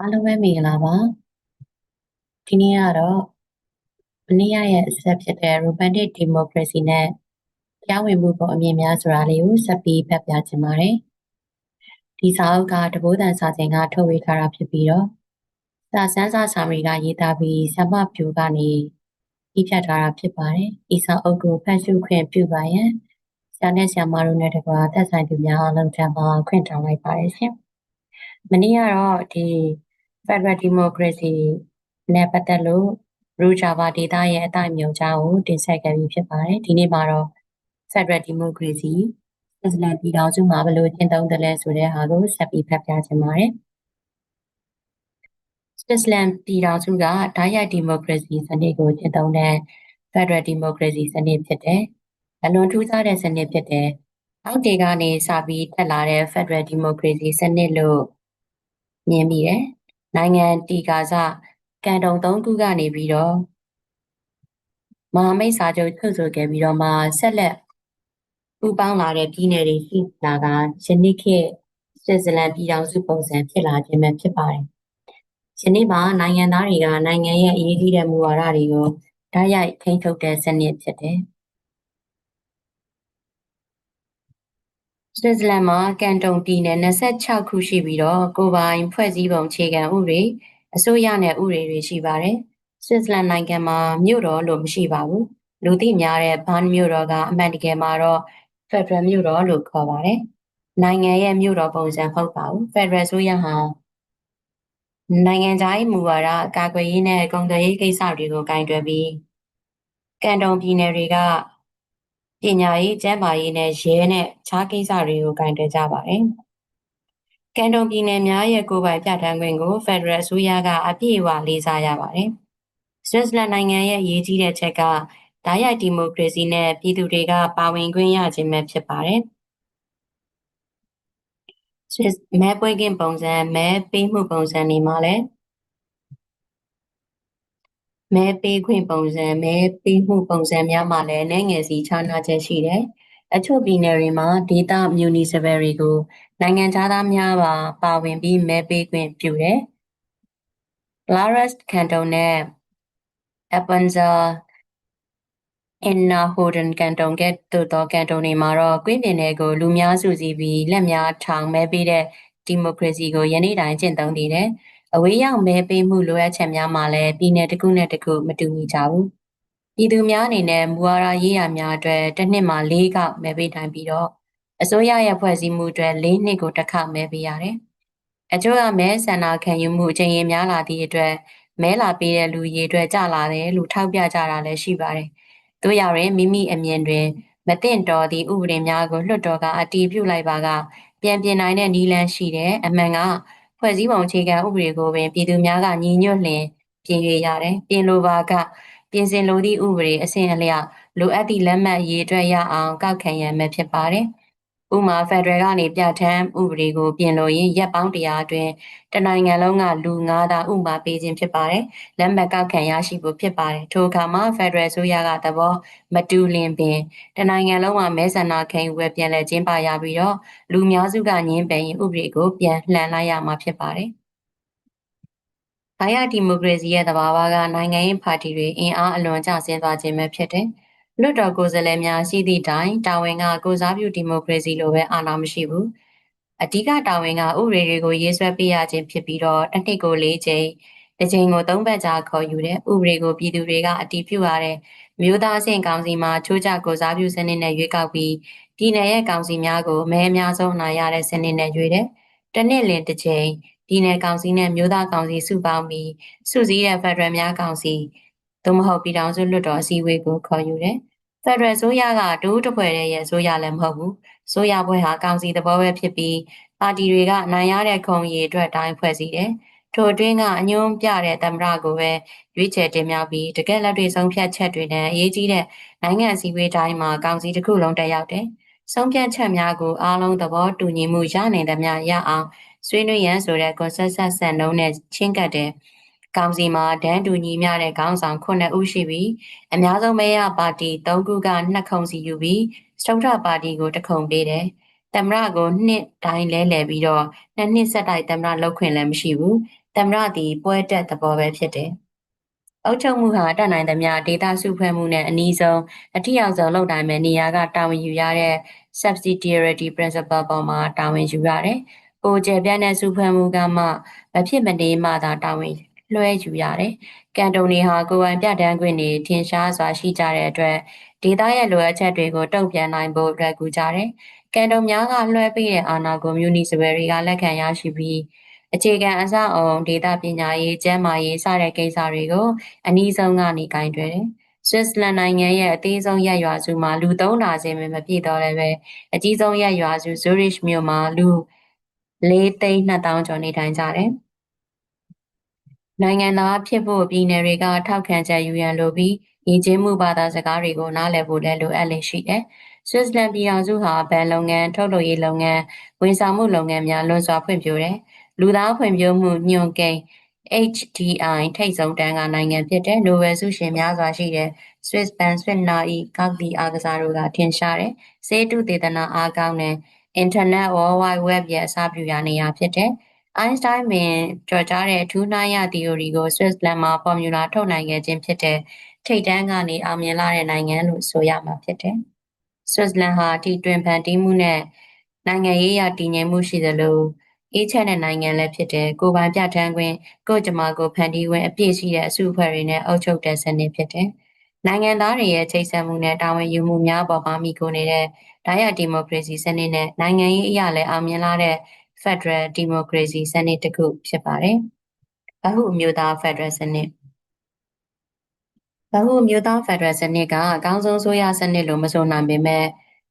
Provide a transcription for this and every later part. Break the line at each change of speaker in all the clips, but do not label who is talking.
အားလုံးပဲမင်္ဂလာပါဒီနေ့ကတော့မနေ့ရက်ရဲ့အဆက်ဖြစ်တဲ့ romantic democracy နဲ့တရားဝင်မှုပေါ်အမြင်များဆိုတာလေးကိုဆက်ပြီးဖတ်ပြချင်ပါတယ်ဒီစာအုပ်ကတဘိုးတန်စာစဉ်ကထုတ်ဝေထားတာဖြစ်ပြီးတော့ စာစန်းစာစာမီကရေးသားပြီးဆမပြူကနေပြဖြတ်ထားတာဖြစ်ပါတယ်ဒီစာအုပ်ကိုဖတ်ရှုခွင့်ပြုပါရန်ဆရာနဲ့ဆရာမတို့နဲ့တကွာသက်ဆိုင်သူများအားလုံးထံမှာခွင့်တောင်းလိုက်ပါတယ်ရှင်မနေ့ကတော့ဒီ Federal Democracy နဲ့ပတ်သက်လို့ Root Java Data ရဲ့အတိုင်းမျိုးကြားကိုတင်ဆက်ခဲ့ပြီးဖြစ်ပါတယ်ဒီနေ့မှာတော့ Federal Democracy အစ္စလမ်ပြည်ထောင်စုမှာဘယ်လိုကျင့်သုံးတယ်လဲဆိုတဲ့ဟာကိုဆက်ပြီးဖတ်ပြချင်ပါတယ် အစ္စလမ်ပြည်ထောင်စုကဓာတ်ရိုက်ဒီမိုကရေစီစနစ်ကိုကျင့်သုံးတဲ့ Federal Democracy စနစ်ဖြစ်တယ်။အလွန်ထူးခြားတဲ့စနစ်ဖြစ်တယ်။အောက်ဒေကနေစပြီးတက်လာတဲ့ Federal Democracy စနစ်လို့မြင်မိတယ်။နိုင်ငံတီကာစကန်တုံ၃ခုကနေပြီးတော့မဟာမိတ်စာချုပ်ချုပ်ဆိုခဲ့ပြီးတော့မှဆက်လက်ပူပေါင်းလာတဲ့ပြည်နယ်တွေရှိလာကယနေ့ခေတ်ဆွစ်ဇာလန်ပြည်ထောင်စုပုံစံဖြစ်လာခြင်းပဲဖြစ်ပါတယ်။ ယနေ့မှာနိုင်ငံသားတွေကနိုင်ငံရဲ့အရေးကြီးတဲ့မူဝါဒတွေကိုဓာတ်ရိုက်ထိန်းချုပ်တဲ့စနစ်ဖြစ်တယ်။ဆွစ်ဇာလန်မှာကန်တုံပြည်နယ်26ခုရှိပြီးတော့ကိုပိုင်ဖွဲ့စည်းပုံအခြေခံဥပဒေအစိုးရနဲ့ဥပဒေတွေရှိပါတယ်။ဆွစ်ဇာလန်နိုင်ငံမှာမြို့တော်လို့မရှိပါဘူး။လူသိများတဲ့ဘန်မြို့တော်ကအမှန်တကယ်မှာတော့ဖက်ဒရယ်မြို့တော်လို့ခေါ်ပါတယ်။နိုင်ငံရဲ့မြို့တော်ပုံစံမဟုတ်ပါဘူး။ဖက်ဒရယ်ဆိုရဟာ နိုင်ငံခြားရေးမူဝါဒကာကွယ်ရေးနဲ့ကုန်သွယ်ရေးကိစ္စတွေကိုကင်တွယ်ပြီးကန်တုံပြည်နယ်တွေကပညာရေး၊ကျန်းမာရေးနဲ့ရဲနဲ့ခြားကိစ္စတွေကိုကင်တွယ်ကြပါတယ်။ကန်တုံပြည်နယ်များရဲ့ကိုယ်ပိုင်ပြဋ္ဌာန်းခွင့်ကိုဖက်ဒရယ်အစိုးရကအပြည့်အဝလေးစားရပါတယ်။ဆွစ်ဇာလန်နိုင်ငံရဲ့အရေးကြီးတဲ့ချက်ကဓာတ်ရိုက်ဒီမိုကရေစီနဲ့ပြည်သူတွေကပါဝင်ခွင့်ရခြင်းပဲဖြစ်ပါတယ်။ဆွစ် မဲပွဲကင်းပုံစံမဲပေးမှုပုံစံတွေမှာလည်းမဲပေးခွင့်ပုံစံမဲပေးမှုပုံစံများမှာလည်းနိုင်ငံစီခြားနာချက်ရှိတယ်။အချို့ပြည်နယ်တွေမှာဒေသ municipal တွေကိုနိုင်ငံသားများပါပါဝင်ပြီးမဲပေးခွင့်ပြုတယ်။ Laras Canton နဲ့ Apanza အင်နာဟိုဒန်ကန်တုံကဲ့သို့သောကန်တုံတွေမှာတော့ကွင်းပြင်တွေကိုလူများစုစည်းပြီးလက်များထောင်မဲပေးတဲ့ဒီမိုကရေစီကိုယနေ့တိုင်ကျင့်သုံးနေတယ်။အဝေးရောက်မဲပေးမှုလိုအပ်ချက်များမှာလည်းပြည်내တစ်ခုနဲ့တစ်ခုမတူညီကြဘူး။ပြည်သူများအနေနဲ့မူဝါဒရေးရာများအတွက်တစ်နှစ်မှာ၄ခေါက်မဲပေးတိုင်းပြီးတော့အစိုးရရဲ့ဖွဲ့စည်းမှုအတွက်၄နှစ်ကိုတစ်ခါမဲပေးရတယ်။အကျိုးကမဲဆန္ဒခံယူမှုအချိန်ရင်များလာသည့်အတွက်မဲလာပေးတဲ့လူရေအတွက်ကြလာတယ်လို့ထောက်ပြကြတာလည်းရှိပါတယ်။ တို့ရရင်မိမိအမြင်တွင်မသင့်တော်သည့်ဥပဒေများကိုလွှတ်တော်ကအတည်ပြုလိုက်ပါကပြန်ပြင်နိုင်တဲ့နည်းလမ်းရှိတယ်အမှန်ကဖွဲ့စည်းပုံအခြေခံဥပဒေကိုပင်ပြည်သူများကညီညွတ်လျင်ပြင်ရရတယ်ပြင်လိုပါကပြင်ဆင်လိုသည့်ဥပဒေအစဉ်အလျောက်လိုအပ်သည့်လက်မှတ်ရေးအတွက်ရအောင်ကောက်ခံရမယ်ဖြစ်ပါတယ်။ ဥမာဖက်ဒရယ်ကနေပြဋ္ဌာန်းဥပဒေကိုပြင်လို့ရင်ရက်ပေါင်းတရားအတွင်းတနိုင်ငံလုံးကလူ9သာဥမာပေးခြင်းဖြစ်ပါတယ်။လက်မှတ်ကောက်ခံရရှိဖို့ဖြစ်ပါတယ်။ထိုအခါမှာဖက်ဒရယ်ဆိုရကသဘောမတူလင်ပင်တနိုင်ငံလုံးမှာမဲဆန္ဒခံယူပွဲပြန်လည်ကျင်းပရပြီးတော့လူများစုကညင်းပယ်ရင်ဥပဒေကိုပြန်လှန်လိုက်ရမှာဖြစ်ပါတယ်။ဘာယာဒီမိုကရေစီရဲ့သဘာဝကနိုင်ငံရေးပါတီတွေအင်အားအလွန်ကျဆင်းသွားခြင်းပဲဖြစ်တယ်။ လွှတ်တော်ကိုယ်စားလှယ်များရှိသည့်တိုင်တာဝန်ကကိုစားပြုဒီမိုကရေစီလိုပဲအာဏာမရှိဘူးအဓိကတာဝန်ကဥပဒေတွေကိုရေးဆွဲပေးရခြင်းဖြစ်ပြီးတော့တစ်နှစ်ကို၄ချိန်တစ်ချိန်ကို၃ပတ်ကြာခေါ်ယူတဲ့ဥပဒေကိုပြည်သူတွေကအတည်ပြုရတဲ့မြို့သားအဆင့်ကောင်စီမှာချိုးချကိုစားပြုစနစ်နဲ့ရွေးကောက်ပြီးပြည်내ရဲ့ကောင်စီများကိုမဲအများဆုံးနိုင်ရတဲ့စနစ်နဲ့ရွေးတယ်။တစ်နှစ်လင်တစ်ချိန်ပြည်내ကောင်စီနဲ့မြို့သားကောင်စီစုပေါင်းပြီးစုစည်းတဲ့ဖက်ဒရယ်များကောင်စီသို့မဟုတ်ပြည်ထောင်စုလွှတ်တော်အစည်းအဝေးကိုခေါ်ယူတယ်။ ဖက်ဒရယ်ဆိုရကဒိုးတပွဲရဲ့ဆိုရလည်းမဟုတ်ဘူး။ဆိုရပွဲဟာကောင်စီသဘောပဲဖြစ်ပြီးပါတီတွေကနိုင်ရတဲ့ခုံရည်အတွက်တိုင်းဖွဲ့စည်းတယ်။ထိုအတွင်းကအညွန်းပြတဲ့သမ္မတကိုပဲရွေးချယ်တင်မြှောက်ပြီးတကယ်လက်တွေ့ဆုံးဖြတ်ချက်တွေနဲ့အရေးကြီးတဲ့နိုင်ငံအစည်းအဝေးတိုင်းမှာကောင်စီတစ်ခုလုံးတက်ရောက်တယ်။ဆုံးဖြတ်ချက်များကိုအားလုံးသဘောတူညီမှုရနိုင်သမျှရအောင်ဆွေးနွေးရန်ဆိုတဲ့ consensus စံနှုန်းနဲ့ချင်းကပ်တယ်။ ကောင်စီမှာဒန်းတူညီမျှတဲ့ခေါင်းဆောင်9ဦးရှိပြီးအများဆုံးမဲရပါတီ3ခုက2ခုစီယူပြီးစတုထပါတီကိုတခုံပေးတယ်။သမရကိုနှစ်တိုင်းလဲလှယ်ပြီးတော့နှစ်နှစ်ဆက်တိုက်သမရလောက်ခွင့်လည်းမရှိဘူး။သမရသည်ပွဲတက်သဘောပဲဖြစ်တယ်။အုပ်ချုပ်မှုဟာတတ်နိုင်သမျှဒေတာစုဖွဲ့မှုနဲ့အနည်းဆုံးအထီအောင်ဆုံးလုပ်နိုင်မဲ့နေရာကတာဝန်ယူရတဲ့ subsidiarity principle ပေါ်မှာတာဝန်ယူရတယ်။ကိုကျယ်ပြန့်တဲ့စုဖွဲ့မှုကမှမဖြစ်မနေမှသာတာဝန် လွှဲယူရတယ်။ကန်တုံတွေဟာကိုယ်ပိုင်ပြဋ္ဌာန်းခွင့်တွေထင်ရှားစွာရှိကြတဲ့အတွက်ဒေသရဲ့လိုအပ်ချက်တွေကိုတုံ့ပြန်နိုင်ဖို့အတွက်ကူကြတယ်။ကန်တုံများကလွှဲပေးတဲ့အာဏာကိုမြူနီစပယ်တွေကလက်ခံရရှိပြီးအခြေခံအစအုံဒေတာပညာရေးကျန်းမာရေးစတဲ့ကိစ္စတွေကိုအနည်းဆုံးကနေကင်တွယ်တယ်။ဆွစ်ဇလန်နိုင်ငံရဲ့အသေးဆုံးရက်ရွာစုမှာလူ300ဆင်းမပြည့်တော့လည်းပဲအကြီးဆုံးရက်ရွာစုဇူရစ်မြို့မှာလူ၄သိန်း2000ကျော်နေထိုင်ကြတယ်။ နိုင်ငံသားဖြစ်ဖို့ပြည်နယ်တွေကထောက်ခံချက်ယူရန်လိုပြီးရည်ကျင်းမှုဘာသာစကားတွေကိုနားလည်ဖို့လည်းလိုအပ်လေရှိတယ်။ဆွစ်ဇလန်ပြည်အောင်စုဟာဗန်လုပ်ငန်းထုတ်လုပ်ရေးလုပ်ငန်းဝန်ဆောင်မှုလုပ်ငန်းများလွန်စွာဖွံ့ဖြိုးတယ်။လူသားဖွံ့ဖြိုးမှုညွှန်ကိန်း HDI ထိပ်ဆုံးတန်းကနိုင်ငံဖြစ်တဲ့နိုဘယ်ဆုရှင်များစွာရှိတဲ့ Swiss Bank Swiss Nai ကောက်တီအားကစားတို့ကထင်ရှားတယ်။စေတုတေသနာအားကောင်းတဲ့ Internet World Wide Web ရဲ့အစပြုရာနေရာဖြစ်တဲ့ အိုင်းစတိုင်းပင်ကြော်ကြားတဲ့ထူးနှိုင်းရ theory ကို Switzerland မှာ formula ထုတ်နိုင်ခဲ့ခြင်းဖြစ်တဲ့ထိပ်တန်းကနေအောင်မြင်လာတဲ့နိုင်ငံလို့ဆိုရမှာဖြစ်တယ်။ Switzerland ဟာတီတွင်ဖန်တီးမှုနဲ့နိုင်ငံရေးအရတည်ငြိမ်မှုရှိသလိုအေးချမ်းတဲ့နိုင်ငံလည်းဖြစ်တယ်။ကိုယ်ပိုင်ပြဋ္ဌာန်းခွင့်ကိုယ်ကြမ္မာကိုဖန်တီးခွင့်အပြည့်ရှိတဲ့အစုအဖွဲ့တွေနဲ့အုပ်ချုပ်တဲ့စနစ်ဖြစ်တယ်။နိုင်ငံသားတွေရဲ့ချိတ်ဆက်မှုနဲ့တာဝန်ယူမှုများပေါ်မှာမိကိုနေတဲ့ဓာတ်ရဒီမိုကရေစီစနစ်နဲ့နိုင်ငံရေးအရာလည်းအောင်မြင်လာတဲ့ Federal Democracy စနစ်တစ်ခုဖြစ်ပါတယ်။ဗဟုအမျိုးသားဖက်ဒရယ်စနစ်ဗဟုအမျိုးသားဖက်ဒရယ်စနစ်ကအကောင်းဆုံးဆိုရစနစ်လို့မဆိုနိုင်ပေမဲ့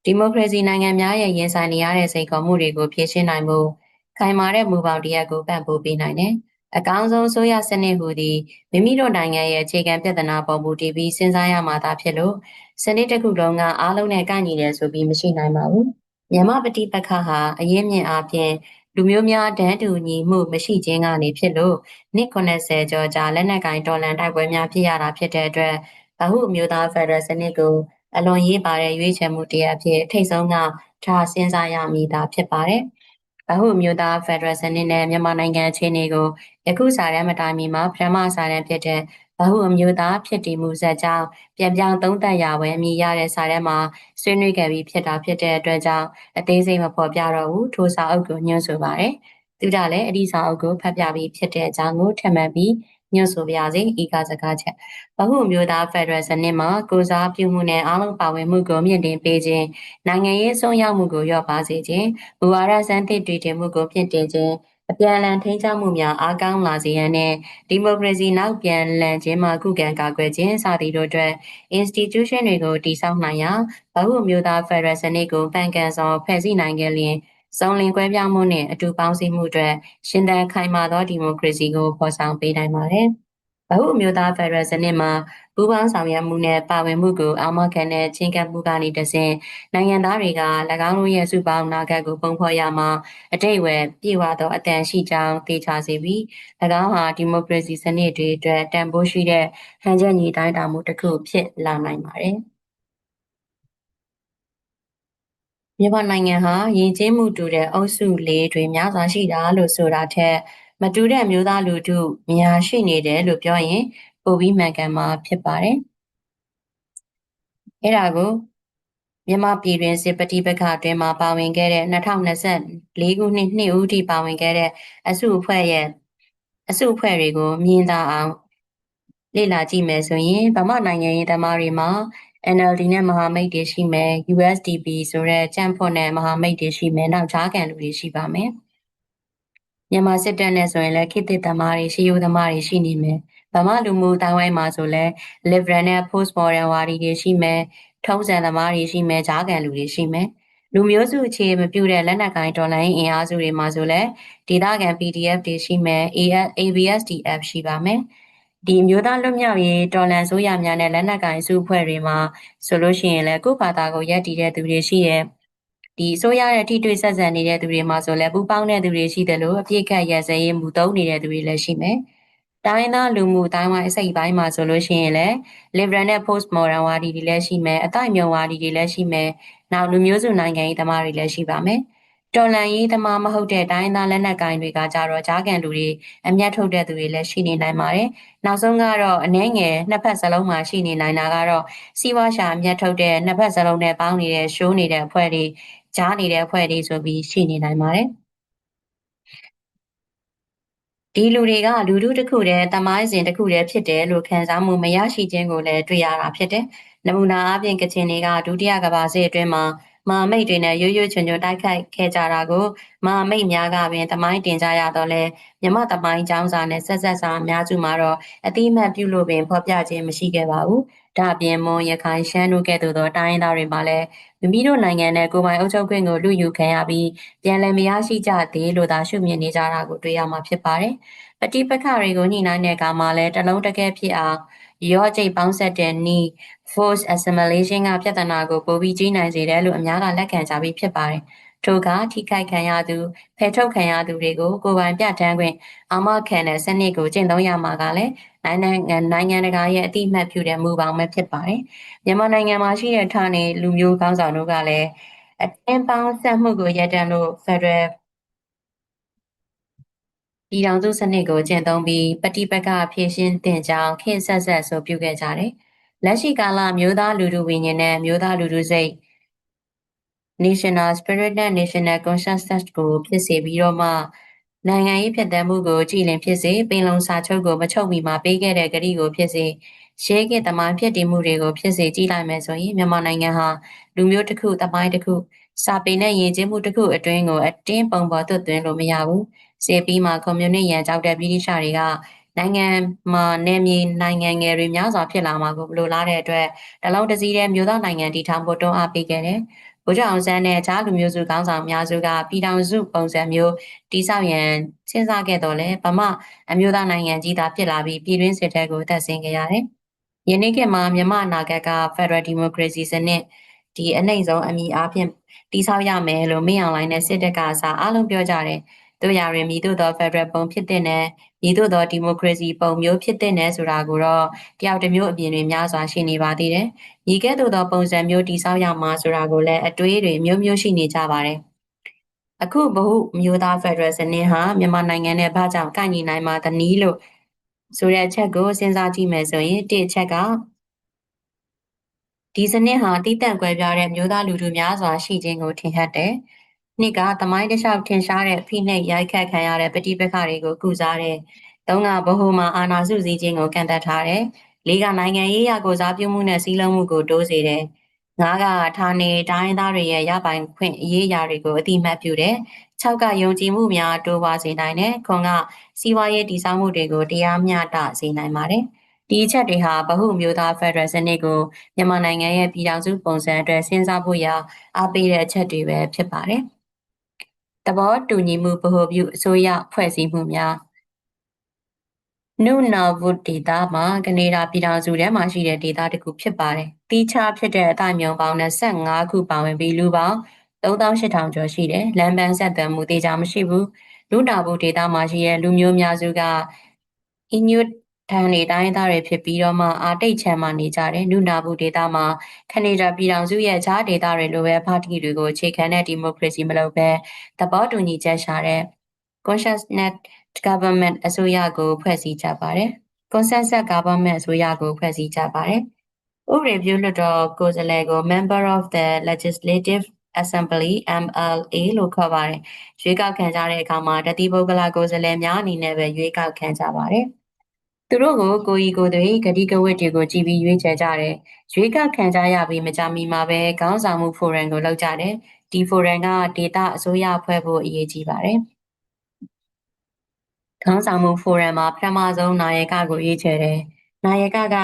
ဒီမိုကရေစီနိုင်ငံများရဲ့ရင်ဆိုင်နေရတဲ့စိန်ခေါ်မှုတွေကိုဖြေရှင်းနိုင်မှုခိုင်မာတဲ့မူပေါင်းတရားကိုပံ့ပိုးပေးနိုင်တယ်။အကောင်းဆုံးဆိုရစနစ်ဟူသည်မိမိတို့နိုင်ငံရဲ့အခြေခံပြဿနာပေါ်မူတည်ပြီးစဉ်းစားရမှာသာဖြစ်လို့စနစ်တစ်ခုလုံးကအားလုံးနဲ့ကိုက်ညီတယ်ဆိုပြီးမရှိနိုင်ပါဘူး။ မြန်မာပฏิပက္ခဟာအရင်းမြစ်အပြင်လူမျိုးများတန်းတူညီမှုမရှိခြင်းကနေဖြစ်လို့နှစ်90ကျော်ကြာလက်နက်ကင်တော်လှန်တိုက်ပွဲများဖြစ်ရတာဖြစ်တဲ့အတွက်ဗဟုအမျိုးသားဖက်ဒရယ်စနစ်ကိုအလွန်ရေးပါတဲ့ရွေးချယ်မှုတရားအဖြစ်ထိတ်ဆုံးကထားစဉ်းစားရမည်သာဖြစ်ပါတယ်။ဗဟုအမျိုးသားဖက်ဒရယ်စနစ်နဲ့မြန်မာနိုင်ငံအခြေအနေကိုယခုစာတမ်းမတိုင်မီမှာပထမစာတမ်းဖြစ်တဲ့ ဗဟုအမျိုးသားဖြစ်တည်မှုဇာတ်ကြောင့်ပြန်ပြောင်းသုံးသပ်ရပွဲအမည်ရတဲ့စာထဲမှာဆွေးနွေးခဲ့ပြီးဖြစ်တာဖြစ်တဲ့အတွက်ကြောင့်အသေးစိတ်မဖော်ပြတော့ဘူးထိုစာအုပ်ကိုညွှန်ဆိုပါတယ်။သူကလည်းအဒီစာအုပ်ကိုဖတ်ပြပြီးဖြစ်တဲ့အကြောင်းကိုထပ်မံပြီးညွှန်ဆိုပါရစေဤကစကားချက်ဘဟုမျိုးသားဖက်ဒရယ်စနစ်မှာကိုစားပြုမှုနဲ့အားလုံးပါဝင်မှုကိုမြင့်တင်ပေးခြင်းနိုင်ငံရေးဆုံးရောက်မှုကိုလျော့ပါစေခြင်းဘူဝါဒစံသစ်တည်တင်မှုကိုပြင့်တင်ခြင်း အပြန်အလှန်ထိန်းချုပ်မှုများအားကောင်းလာစေရန်နဲ့ဒီမိုကရေစီနောက်ပြန်လှန်ခြင်းမှခုခံကာကွယ်ခြင်းစသည်တို့အတွက် institution တွေကိုတည်ဆောက်နိုင်ရာဗဟုမျိုးသားဖက်ဒရယ်စနစ်ကိုပန်ကန်စွာဖွဲ့စည်းနိုင်ခဲ့လျင်စုံလင်ကွဲပြားမှုနှင့်အတူပေါင်းစည်းမှုအတွက်ရှင်သန်ခိုင်မာသောဒီမိုကရေစီကိုဖော်ဆောင်ပေးနိုင်ပါတယ်။ ဗဟုအမျိုးသားဖက်ဒရယ်စနစ်မှာပူးပေါင်းဆောင်ရွက်မှုနဲ့ပါဝင်မှုကိုအာမခံတဲ့ချင်းကပ်မှုကနေတဆင့်နိုင်ငံသားတွေက၎င်းတို့ရဲ့စုပေါင်းနာဂတ်ကိုပုံဖော်ရမှာအတိတ်ဝယ်ပြေဝသောအတန်ရှိကြောင်းသိချစေပြီး၎င်းဟာဒီမိုကရေစီစနစ်တွေအတွက်တန်ဖိုးရှိတဲ့ဟန်ချက်ညီတိုင်းတာမှုတစ်ခုဖြစ်လာနိုင်ပါတယ်မြန်မာနိုင်ငံဟာယဉ်ကျေးမှုတူတဲ့အုပ်စုလေးတွေများစွာရှိတာလို့ဆိုတာထက် မတူတဲ့မျိုးသားလူထုများရှိနေတယ်လို့ပြောရင်ပိုပြီးမှန်ကန်မှာဖြစ်ပါတယ်။အဲဒါကိုမြန်မာပြည်တွင်စစ်ပဋိပက္ခအတွင်းမှာပါဝင်ခဲ့တဲ့2024ခုနှစ်နှစ်ဦးထိပါဝင်ခဲ့တဲ့အစုအဖွဲ့ရဲ့အစုအဖွဲ့တွေကိုမြင်သာအောင်လေ့လာကြည့်မယ်ဆိုရင်ဗမာနိုင်ငံရေးသမားတွေမှာ NLD နဲ့မဟာမိတ်တွေရှိမယ် USDP ဆိုတဲ့ကြံ့ဖွံ့တဲ့မဟာမိတ်တွေရှိမယ်နောက်ဂျားကန်လူတွေရှိပါမယ်။ မြန်မာစစ်တပ်နဲ့ဆိုရင်လည်းခေတ်သစ်သမားတွေရှေးရိုးသမားတွေရှိနေမယ်။ဗမာလူမှုတိုင်းဝိုင်းမှာဆိုလည်း liberal နဲ့ post modern ဝါဒီတွေရှိမယ်။ထုံးစံသမားတွေရှိမယ်၊ဂျားကန်လူတွေရှိမယ်။လူမျိုးစုအခြေမပြုတဲ့လက်နက်ကိုင်တော်လှန်ရေးအင်အားစုတွေမှာဆိုလည်းဒေသခံ PDF တွေရှိမယ်။ ABSDF ရှိပါမယ်။ဒီမျိုးသားလွတ်မြောက်ရေးတော်လှန်ဆိုရများနဲ့လက်နက်ကင်စုဖွဲ့တွေမှာဆိုလို့ရှိရင်လည်းကိုယ့်ဘာသာကိုယက်တည်တဲ့သူတွေရှိရဲ့ ဒီအစိုးရရဲ့ထိတွေ့ဆက်ဆံနေတဲ့သူတွေမှာဆိုလည်းပူပေါင်းတဲ့သူတွေရှိတယ်လို့အပြစ်ခတ်ရစရေးမှုသုံးနေတဲ့သူတွေလည်းရှိမယ်တိုင်းသားလူမှုတိုင်းဝိုင်းအစိတ်ပိုင်းမှာဆိုလို့ရှိရင်လည်း liberal နဲ့ post modern ဝါဒီတွေလည်းရှိမယ်အတိုက်မြုံဝါဒီတွေလည်းရှိမယ်နောက်လူမျိုးစုနိုင်ငံရေးသမားတွေလည်းရှိပါမယ်တော်လန်ရေးသမားမဟုတ်တဲ့တိုင်းသားလက်နက်ကိုင်တွေကကြတော့ဂျားကန်လူတွေအမျက်ထုတ်တဲ့သူတွေလည်းရှိနေနိုင်ပါတယ်နောက်ဆုံးကတော့အနှဲငယ်နှစ်ဖက်စလုံးမှာရှိနေနိုင်တာကတော့စီးပွားရှာအမျက်ထုတ်တဲ့နှစ်ဖက်စလုံးနဲ့ပေါင်းနေတဲ့ရှိုးနေတဲ့အဖွဲ့တွေ ကြားနေတဲ့အဖွဲ့တွေဆိုပြီးရှိနေနိုင်ပါတယ်ဒီလူတွေကလူထုတစ်ခုတည်းတမိုင်းစဉ်တစ်ခုတည်းဖြစ်တယ်လို့ခံစားမှုမရရှိခြင်းကိုလည်းတွေ့ရတာဖြစ်တယ်။နမူနာအပြင်ကချင်တွေကဒုတိယကမ္ဘာစစ်အတွင်းမှာမဟာမိတ်တွေနဲ့ရွရွချွန်ချွန်တိုက်ခိုက်ခဲ့ကြတာကိုမဟာမိတ်များကပင်တမိုင်းတင်ကြရတော့လဲမြမတမိုင်းចောင်းစာနဲ့ဆက်ဆက်စာအများစုမှာတော့အတိအမှတ်ပြုလို့ပင်ဖော်ပြခြင်းမရှိခဲ့ပါဘူး။ ဒါအပြင်မွန်ရခိုင်ရှမ်းတို့ကဲ့သို့သောတိုင်းရင်းသားတွေမှာလည်းမိမိတို့နိုင်ငံနဲ့ကိုယ်ပိုင်အုပ်ချုပ်ခွင့်ကိုလူယူခံရပြီးပြန်လည်မရရှိကြသေးလို့သာရှုမြင်နေကြတာကိုတွေ့ရမှာဖြစ်ပါတယ်။ပဋိပက္ခတွေကိုညှိနှိုင်းတဲ့အခါမှာလည်းတလုံးတကယ်ဖြစ်အောင်ရောကျိတ်ပေါင်းဆက်တဲ့နီ force assimilation ကပြဿနာကိုပိုပြီးကြီးနိုင်စေတယ်လို့အများကလက်ခံကြပြီးဖြစ်ပါတယ်။ ထို့ကထိခိုက်ခံရသူဖယ်ထုတ်ခံရသူတွေကိုကိုယ်ပိုင်ပြဋ္ဌာန်းခွင့်အာမခံတဲ့စနစ်ကိုကျင့်သုံးရမှာကလည်းနိုင်ငံနိုင်ငံတကာရဲ့အတိအမှတ်ပြုတဲ့မူပေါင်းပဲဖြစ်ပါတယ်။မြန်မာနိုင်ငံမှာရှိတဲ့ဌာနေလူမျိုးကောင်းဆောင်တို့ကလည်းအတင်းပေါင်းဆက်မှုကိုရပ်တန့်လို့ Federal ပြည်ထောင်စုစနစ်ကိုကျင့်သုံးပြီးပฏิပက္ခဖြည့်ရှင်းတင်ကြောင်းခေတ်ဆက်ဆက်ဆိုပြုခဲ့ကြတယ်။လက်ရှိကာလမျိုးသားလူထုဝိညာဉ်နဲ့မျိုးသားလူထုစိတ် national spirit နဲ့ national consciousness ကိုဖြစ်စေပြီးတော့မှနိုင်ငံရေးဖြစ်တဲ့မှုကိုကြည်လင်ဖြစ်စေပင်လုံစာချုပ်ကိုမချုပ်မီမှာပေးခဲ့တဲ့ကတိကိုဖြစ်စေရှေးခေတ်သမိုင်းဖြစ်တည်မှုတွေကိုဖြစ်စေကြည့်လိုက်မယ်ဆိုရင်မြန်မာနိုင်ငံဟာလူမျိုးတစ်ခုသမိုင်းတစ်ခုစာပေနဲ့ယဉ်ကျေးမှုတစ်ခုအတွင်းကိုအတင်းပုံပေါ်သွတ်သွင်းလို့မရဘူးစေပြီးမှာကွန်မြူနတီရန်ကြောက်တဲ့ပြည်ရှာတွေကနိုင်ငံမှာနေမြေနိုင်ငံငယ်တွေများစွာဖြစ်လာမှာကိုဘလို့လားတဲ့အတွက်တလုံးတစည်းတဲ့မြို့သားနိုင်ငံတည်ထောင်ဖို့တွန်းအားပေးခဲ့တယ်။ ဗိုလ်ချုပ်အောင်ဆန်းနဲ့အခြားလူမျိုးစုခေါင်းဆောင်များစုကပြည်ထောင်စုပုံစံမျိုးတိဆောက်ရန်စဉ်းစားခဲ့တော့လဲဗမာအမျိုးသားနိုင်ငံကြီးသာဖြစ်လာပြီးပြည်တွင်းစစ်တပ်ကိုတက်ဆင်းခဲ့ရတယ်။ယနေ့ခေတ်မှာမြန်မာအနာဂတ်က Federal Democracy စနစ်ဒီအနှိမ့်ဆုံးအမိအားဖြင့်တိဆောက်ရမယ်လို့မင်းအောင်လိုင်းနဲ့စစ်တပ်ကအစားအားလုံးပြောကြတယ်။တို့ရရင်မိတို့သော Federal ပုံဖြစ်တဲ့ နဲ့မိတို့သော Democracy ပုံမျိုးဖြစ်တဲ့နဲ့ဆိုတာကိုတော့တယောက်တစ်မျိုးအပြင်တွေများစွာရှိနေပါသေးတယ်။ဤကဲ့သို့သောပုံစံမျိုးတည်ဆောက်ရမှာဆိုတာကိုလည်းအတွေးတွေမျိုးမျိုးရှိနေကြပါတယ်။အခုဘဟုမျိုးသား Federal စနစ်ဟာမြန်မာနိုင်ငံနဲ့ဘာကြောင့်ကိုက်ညီနိုင်မှာသနည်းလို့ဆိုတဲ့အချက်ကိုစဉ်းစားကြည့်မယ်ဆိုရင်တစ်ချက်ကဒီစနစ်ဟာတည်တံ့ကွဲပြားတဲ့မျိုးသားလူထုများစွာရှိခြင်းကိုထင်ဟပ်တယ်။ နှစ်ကသမိုင်းတစ်လျှောက်ထင်ရှားတဲ့ဖိနှိပ်ရိုက်ခတ်ခံရတဲ့ပဋိပက္ခတွေကိုကုစားတဲ့သုံးကဘဟုမှာအာဏာစုစည်းခြင်းကိုကန့်သတ်ထားတယ်။လေးကနိုင်ငံရေးရာကိုစားပြုမှုနဲ့စည်းလုံးမှုကိုတိုးစေတယ်။ငါးကဌာနေတိုင်းသားတွေရဲ့ရပိုင်ခွင့်အရေးအရာတွေကိုအတိမတ်ပြုတယ်။၆ကယုံကြည်မှုများတိုးပွားစေနိုင်တယ်။ခွန်ကစီးပွားရေးတည်ဆောက်မှုတွေကိုတရားမျှတစေနိုင်ပါတယ်။ဒီအချက်တွေဟာဗဟုမျိုးသားဖက်ဒရယ်စနစ်ကိုမြန်မာနိုင်ငံရဲ့ပြည်ထောင်စုပုံစံအတွက်စဉ်းစားဖို့ရာအားပေးတဲ့အချက်တွေပဲဖြစ်ပါတယ်။ သဘောတူညီမှုဗဟိုပြုအစိုးရဖွဲ့စည်းမှုများနုနာဝုဒေတာမှာကနေဒါပြည်ထောင်စုထဲမှာရှိတဲ့ဒေတာတစ်ခုဖြစ်ပါတယ်။တီးခြားဖြစ်တဲ့အတိုင်းမြုံပေါင်း25ခုပါဝင်ပြီးလူပေါင်း3800ကျော်ရှိတယ်။လမ်းပန်းဆက်သွယ်မှုတေချာမရှိဘူး။လူနာဝုဒေတာမှာရှိတဲ့လူမျိုးများစုကအင်ညွတ် ထန်နေတိုင်းသားတွေဖြစ်ပြီးတော့မှအာတိတ်ချမ်းမှနေကြတယ်နုနာဘူးဒေတာမှာကနေဒါပြည်ထောင်စုရဲ့ခြားဒေတာတွေလိုပဲပါတီတွေကိုအခြေခံတဲ့ဒီမိုကရေစီမလုပ်ဘဲသဘောတူညီချက်ရှာတဲ့ consciousness government အစိုးရကိုဖွဲ့စည်းကြပါတယ် consensus government အစိုးရကိုဖွဲ့စည်းကြပါတယ်ဥပဒေပြုလွှတ်တော်ကိုယ်စားလှယ်ကို member of the legislative assembly MLA လို့ခေါ်ပါတယ်ရွေးကောက်ခံကြတဲ့အခါမှာတတိပုဂ္ဂလကိုယ်စားလှယ်များအနေနဲ့ပဲရွေးကောက်ခံကြပါတယ် သူတို့ကိုကိုကြီးကိုတွေဂတိကဝတ်တွေကိုကြည်ပြီးရွေးချယ်ကြတယ်။ရွေးကောက်ခံကြရပြီးမကြမီမှာပဲခေါင်းဆောင်မှုဖိုရမ်ကိုလုပ်ကြတယ်။ဒီဖိုရမ်ကဒေတာအစိုးရဖွဲ့ဖို့အရေးကြီးပါတယ်။ခေါင်းဆောင်မှုဖိုရမ်မှာပထမဆုံးနာယကကိုရွေးချယ်တယ်။နာယကက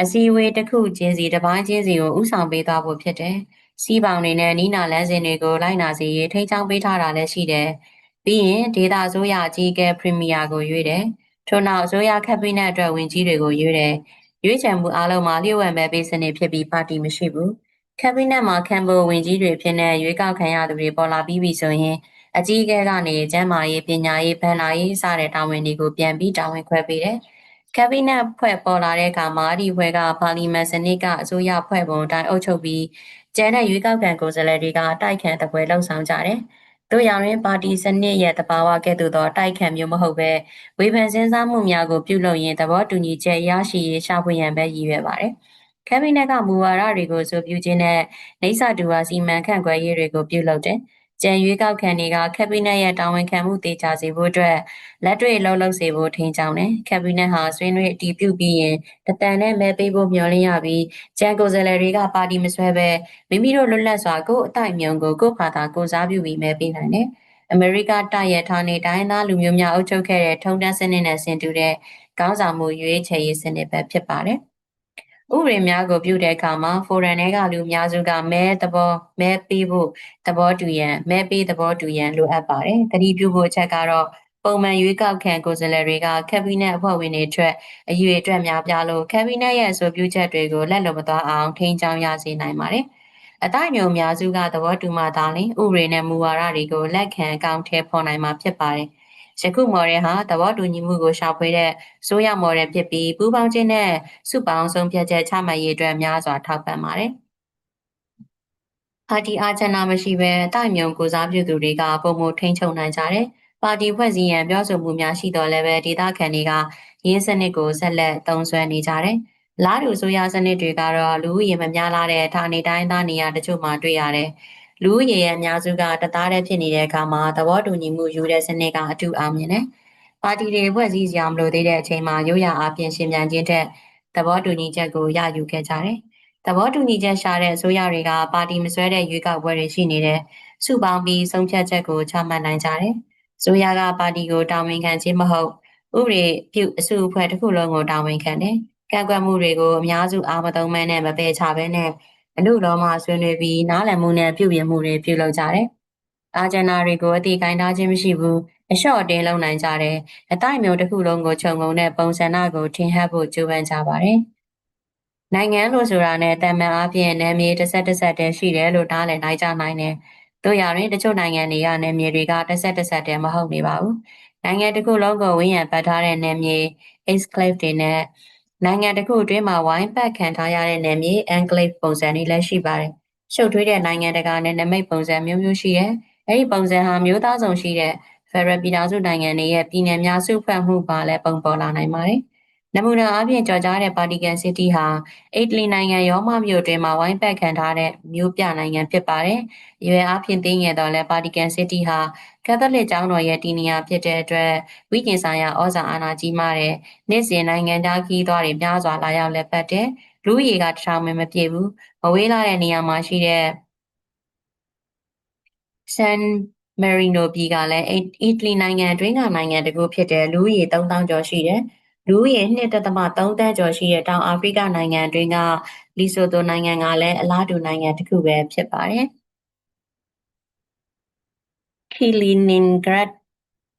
အစည်းအဝေးတစ်ခုချင်းစီတစ်ပိုင်းချင်းစီကိုဥဆောင်ပေးသွားဖို့ဖြစ်တယ်။စီးပေါင်တွေနဲ့နီးနာလမ်းစဉ်တွေကိုလိုက်နာစီရေးထိန်းချောင်းပေးထားတာလည်းရှိတယ်။ပြီးရင်ဒေတာအစိုးရအကြီးအကဲပရီမီယာကိုရွေးတယ်။ ထို့နောက်အစိုးရကက်ဘိနက်အတွက်ဝင်ကြီးတွေကိုရွေးတယ်။ရွေးချယ်မှုအားလုံးမှာလျှို့ဝှက်မဲပေးစနစ်ဖြစ်ပြီးပါတီမရှိဘူး။ကက်ဘိနက်မှာခံဖို့ဝင်ကြီးတွေဖြစ်တဲ့ရွေးကောက်ခံရသူတွေပေါ်လာပြီးပြီဆိုရင်အကြီးအကဲကနေကျန်းမာရေးပညာရေးဗန်နာရေးစတဲ့တာဝန်တွေကိုပြန်ပြီးတာဝန်ခွဲပေးတယ်။ကက်ဘိနက်ဖွဲ့ပေါ်လာတဲ့အခါမှာဒီဖွဲ့ကပါလီမန်စနစ်ကအစိုးရဖွဲ့ပုံတိုင်းအုပ်ချုပ်ပြီးကျန်းတဲ့ရွေးကောက်ခံကိုယ်စားလှယ်တွေကတိုက်ခန့်တပွဲလှုပ်ဆောင်ကြတယ်။ တို့ရောင်ရင်းပါတီစနစ်ရဲ့တဘာဝကဲ့သို့သောတိုက်ခန့်မျိုးမဟုတ်ပဲဝေဖန်စဉ်းစားမှုများကိုပြုလုပ်ရင်းသဘောတူညီချက်ရရှိရေးရှာဖွေရန်ပဲရည်ရွယ်ပါတယ်။ကက်ဘိနက်ကမူဝါဒတွေကိုဆိုပြုခြင်းနဲ့နေစာတူဝါစီမံခန့်ခွဲရေးတွေကိုပြုလုပ်တယ်။ ကြံရွေးကောက်ခံတွေကကက်ဘိနက်ရဲ့တာဝန်ခံမှုတေချာစေဖို့အတွက်လက်တွေ့လှုပ်လှုပ်စေဖို့ထိန်ကြောင်းတယ်။ကက်ဘိနက်ဟာဆွေးနွေးအတည်ပြုပြီးရင်တတန်နဲ့မဲပေးဖို့မျှော်လင့်ရပြီးကြံကိုယ်စားလှယ်တွေကပါတီမဆွဲပဲမိမိတို့လွတ်လပ်စွာကိုယ်အတိုက်မြုံကိုကိုယ်ဖာသာကိုစားပြုပြီးမဲပေးနိုင်တယ်။အမေရိကတိုက်ရဲ့ဌာနေတိုင်းသားလူမျိုးများအုပ်ချုပ်ခဲ့တဲ့ထုံတန်းစနစ်နဲ့ဆင်တူတဲ့ကောင်းဆောင်မှုရွေးချယ်ရေးစနစ်ပဲဖြစ်ပါတယ်။ ဥပဒေများကိုပြုတဲ့အခါမှာဖိုရန်တွေကလူများစုကမဲသဘောမဲပေးဖို့သဘောတူရန်မဲပေးသဘောတူရန်လိုအပ်ပါတယ်။တတိပြုဖို့အချက်ကတော့ပုံမှန်ရွေးကောက်ခံကိုယ်စားလှယ်တွေကကက်ဘိနက်အဖွဲ့ဝင်တွေအတွက်အရွေအတွက်များပြားလို့ကက်ဘိနက်ရဲ့အဆိုပြုချက်တွေကိုလက်လွန်မသွားအောင်ထိန်းချောင်းရစေနိုင်ပါတယ်။အတိုင်းမျိုးများစုကသဘောတူမှသာလျှင်ဥပဒေနဲ့မူဝါဒတွေကိုလက်ခံအကောင့်ထဲပေါ်နိုင်မှာဖြစ်ပါတယ်။ ယခုမော်ဒယ်ဟာသဘောတူညီမှုကိုရှာဖွေတဲ့ဆိုးရမော်ဒယ်ဖြစ်ပြီးပူးပေါင်းခြင်းနဲ့စုပေါင်းဆုံးဖြတ်ချက်ချမှတ်ရေးအတွက်များစွာထောက်ပံ့ပါတယ်။ပါတီအာချနာမရှိဘဲတိုက်မြုံကိုစားပြုသူတွေကပုံမထိန်ချုပ်နိုင်ကြတယ်။ပါတီဖွဲ့စည်းရန်ပြောဆိုမှုများရှိတော်လည်းပဲဒေသခံတွေကရင်းစနစ်ကိုဆက်လက်သုံးစွဲနေကြတယ်။လားတူဆိုရစနစ်တွေကတော့လူဦးရေမများလာတဲ့ဌာနေတိုင်းသားနေရာတချို့မှာတွေ့ရတယ်။ လူဦးရေရဲ့အများစုကတသားတည်းဖြစ်နေတဲ့အခါမှာသဘောတူညီမှုယူတဲ့စနစ်ကအထူးအောင်မြင်တယ်။ပါတီတွေဖွဲ့စည်းစရာမလိုသေးတဲ့အချိန်မှာရိုးရာအပြင်ရှင်ပြန်ခြင်းတဲ့သဘောတူညီချက်ကိုရယူခဲ့ကြတယ်။သဘောတူညီချက်ရှာတဲ့အစိုးရတွေကပါတီမဆွဲတဲ့ရွေးကောက်ပွဲတွေရှိနေတဲ့စုပေါင်းပြီးဆုံးဖြတ်ချက်ကိုချမှတ်နိုင်ကြတယ်။ဆိုရကပါတီကိုတာဝန်ခံခြင်းမဟုတ်ဥပဒေပြုအစုအဖွဲ့တစ်ခုလုံးကိုတာဝန်ခံတယ်။ကန့်ကွက်မှုတွေကိုအများစုအားမသုံးမဲနဲ့မပယ်ချဘဲနဲ့ အမှုတော်မှဆွေးနွေးပြီးနားလည်မှုနဲ့ပြုပြင်မှုတွေပြုလုပ်ကြတယ်။အာဂျန်နာတွေကိုအတိကိုင်းထားခြင်းမရှိဘူးအလျှော့တင်းလုပ်နိုင်ကြတယ်။အတိုင်းမျိုးတစ်ခုလုံးကိုခြုံငုံတဲ့ပုံစံနာကိုထင်ဟပ်ဖို့ကြိုးပမ်းကြပါတယ်။နိုင်ငံလို့ဆိုတာနဲ့တမန်အားဖြင့်နယ်မြေတစ်ဆက်တစ်ဆက်တည်းရှိတယ်လို့နားလည်နိုင်ကြနိုင်တယ်။တို့ရရင်တချို့နိုင်ငံတွေကနယ်မြေတွေကတစ်ဆက်တစ်ဆက်တည်းမဟုတ်နေပါဘူး။နိုင်ငံတစ်ခုလုံးကိုဝန်းရံပတ်ထားတဲ့နယ်မြေ exclave တွေနဲ့ နိုင်ငံတစ်ခုအတွင်းမှာဝိုင်းပတ်ခံထားရတဲ့နယ်မြေ enclave ပုံစံတွေလည်းရှိပါတယ်။ရှုပ်ထွေးတဲ့နိုင်ငံတကာနဲ့နမိတ်ပုံစံမျိုးမျိုးရှိတယ်။အဲဒီပုံစံဟာမျိုးသားစုံရှိတဲ့ Federal ပြည်ထောင်စုနိုင်ငံတွေရဲ့ပြည်နယ်များစုဖွဲ့မှုပါလည်းပုံပေါ်လာနိုင်ပါတယ်။ နမူနာအားဖြင့်ကြော်ကြားတဲ့ Vatican City ဟာအီတလီနိုင်ငံရောမမြို့တွင်မှာဝိုင်းပတ်ခံထားတဲ့မြို့ပြနိုင်ငံဖြစ်ပါတယ်။ရွယ်အားဖြင့်သိငယ်တော့လဲ Vatican City ဟာကက်သလစ်ကျောင်းတော်ရဲ့တည်နေရာဖြစ်တဲ့အတွက်ဝိညာဉ်ဆိုင်ရာဩဇာအာဏာကြီးမားတဲ့နေ့စဉ်နိုင်ငံသားခီးသွားတွေများစွာလာရောက်လက်ပတ်တဲ့လူရေကတထောင်မမပြည့်ဘူးမဝေးလာတဲ့နေရာမှာရှိတဲ့ဆန်မရီနိုပြည်ကလည်းအီတလီနိုင်ငံအတွင်းကနိုင်ငံတကူဖြစ်တဲ့လူရေ3000ကျော်ရှိတယ် လူရေ2.3တန်းကျော်ရှိတဲ့တောင်အာဖရိကနိုင်ငံအတွင်းကလီဆိုတိုနိုင်ငံကလည်းအလားတူနိုင်ငံတစ်ခုပဲဖြစ်ပါတယ်။ Kaliningrad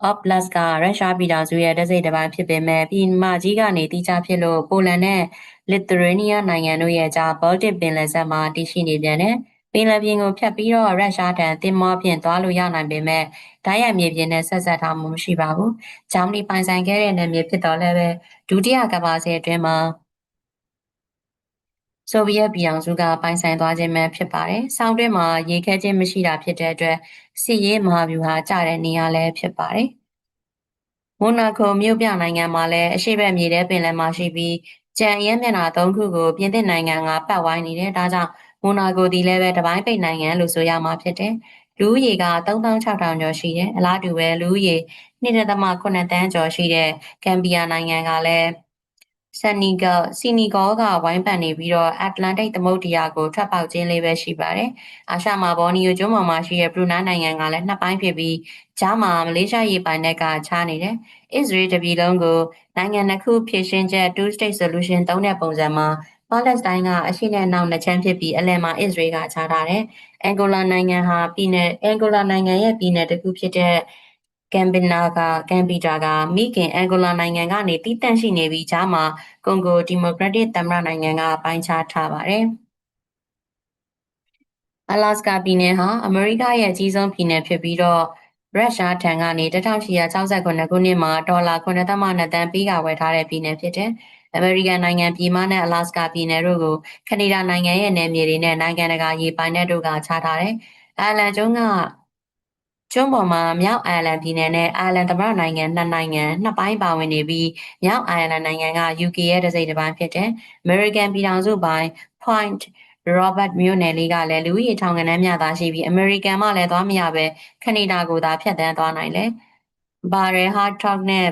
Oblast ကရုရှားပြည်ထောင်စုရဲ့တစိတ်တစ်ပိုင်းဖြစ်ပေမဲ့ပြည်မကြီးကနေတိကျဖြစ်လို့ပိုလန်နဲ့ Lithuania နိုင်ငံတို့ရဲ့ကြား Baltic ပင်လယ်စပ်မှာတည်ရှိနေပြန်တယ်။ ပင်လယ်ပြင်ကိုဖြတ်ပြီးတော့ရုရှားထံသင်္ဘောဖြင့်သွားလို့ရနိုင်ပေမဲ့ဓာတ်ရိုက်မြေပြင်နဲ့ဆက်ဆက်ထားမှုမရှိပါဘူး။ဂျာမနီပိုင်ဆိုင်ခဲ့တဲ့နယ်မြေဖြစ်တော်လည်းပဲဒုတိယကမ္ဘာစစ်အတွင်းမှာဆိုဗီယက်ပြည်အောင်စုကပိုင်ဆိုင်သွားခြင်းပဲဖြစ်ပါတယ်။ဆောင်းတွင်းမှာရေခဲခြင်းမရှိတာဖြစ်တဲ့အတွက်စစ်ရေးမဟာဗျူဟာကျတဲ့နေရာလည်းဖြစ်ပါတယ်။မိုနာကိုမြို့ပြနိုင်ငံမှာလည်းအရှိတ်မြေထဲပင်လယ်မှာရှိပြီးကြံရဲမျက်နှာ၃ခုကိုပြင်သစ်နိုင်ငံကပတ်ဝိုင်းနေတယ်။ဒါကြောင့် မိုနာကိုဒီလည်းပဲတပိုင်းပိတ်နိုင်ငံလို့ဆိုရမှာဖြစ်တယ်။လူဦးရေက3600ကျော်ရှိတယ်။အလားတူပဲလူဦးရေ2.8တန်းကျော်ရှိတဲ့ကမ်ဘီယာနိုင်ငံကလည်းဆန်နီဂယ်စီနီဂေါကဝိုင်းပန်နေပြီးတော့အတ္တလန္တိတ်သမုဒ္ဒရာကိုထွက်ပေါက်ခြင်းလေးပဲရှိပါတယ်။အာရှမှာဘော်နီယိုကျွန်းပေါ်မှာရှိတဲ့ဘရူနိုင်းနိုင်ငံကလည်းနှစ်ပိုင်းဖြစ်ပြီးဂျာမာမလေးရှားရေပိုင်နက်ကခြားနေတယ်။အစ္စရေးတပြည်လုံးကိုနိုင်ငံနှစ်ခုဖြည့်ရှင်းချက် two state solution သုံးတဲ့ပုံစံမှာ ပါလက်စတိုင်းကအရှိနဲ့နောက်နှစ်ချမ်းဖြစ်ပြီးအလယ်မှာအစ္စရေးကခြားထားတယ်။အန်ဂိုလာနိုင်ငံဟာပြည်နယ်အန်ဂိုလာနိုင်ငံရဲ့ပြည်နယ်တစ်ခုဖြစ်တဲ့ကမ်ဘီနာကကမ်ဘီတာကမိခင်အန်ဂိုလာနိုင်ငံကနေတည်တံ့ရှိနေပြီးဂျာမှာကွန်ဂိုဒီမိုကရက်တစ်သမ္မတနိုင်ငံကပိုင်းခြားထားပါတယ်။အလာစကာပြည်နယ်ဟာအမေရိကရဲ့အကြီးဆုံးပြည်နယ်ဖြစ်ပြီးတော့ရုရှားထံကနေ1869ခုနှစ်မှာဒေါ်လာ9.2တန်းပေးကဝယ်ထားတဲ့ပြည်နယ်ဖြစ်တယ်။ အမေရိကန်နိုင်ငံပြည်မနဲ့အလာစကာပြည်နယ်တို့ကိုကနေဒါနိုင်ငံရဲ့နယ်မြေတွေနဲ့နိုင်ငံတကာရေပိုင်နက်တို့ကခြားထားတယ်။အိုင်လန်ကျွန်းကကျွန်းပေါ်မှာမြောက်အိုင်ယာလန်ပြည်နယ်နဲ့အိုင်ယာလန်သမ္မတနိုင်ငံနှစ်နိုင်ငံနှစ်ပိုင်းပါဝင်နေပြီးမြောက်အိုင်ယာလန်နိုင်ငံက UK ရဲ့တစ်စိတ်တစ်ပိုင်းဖြစ်တဲ့ American ပြည်ထောင်စုပိုင်း Point Robert မြို့နယ်လေးကလည်းလူဦးရေထောင်ကနန်းများသာရှိပြီး American မှလည်းသွားမရပဲကနေဒါကိုသာဖြတ်တန်းသွားနိုင်လေ။ဘာရဲ Hard Talk နဲ့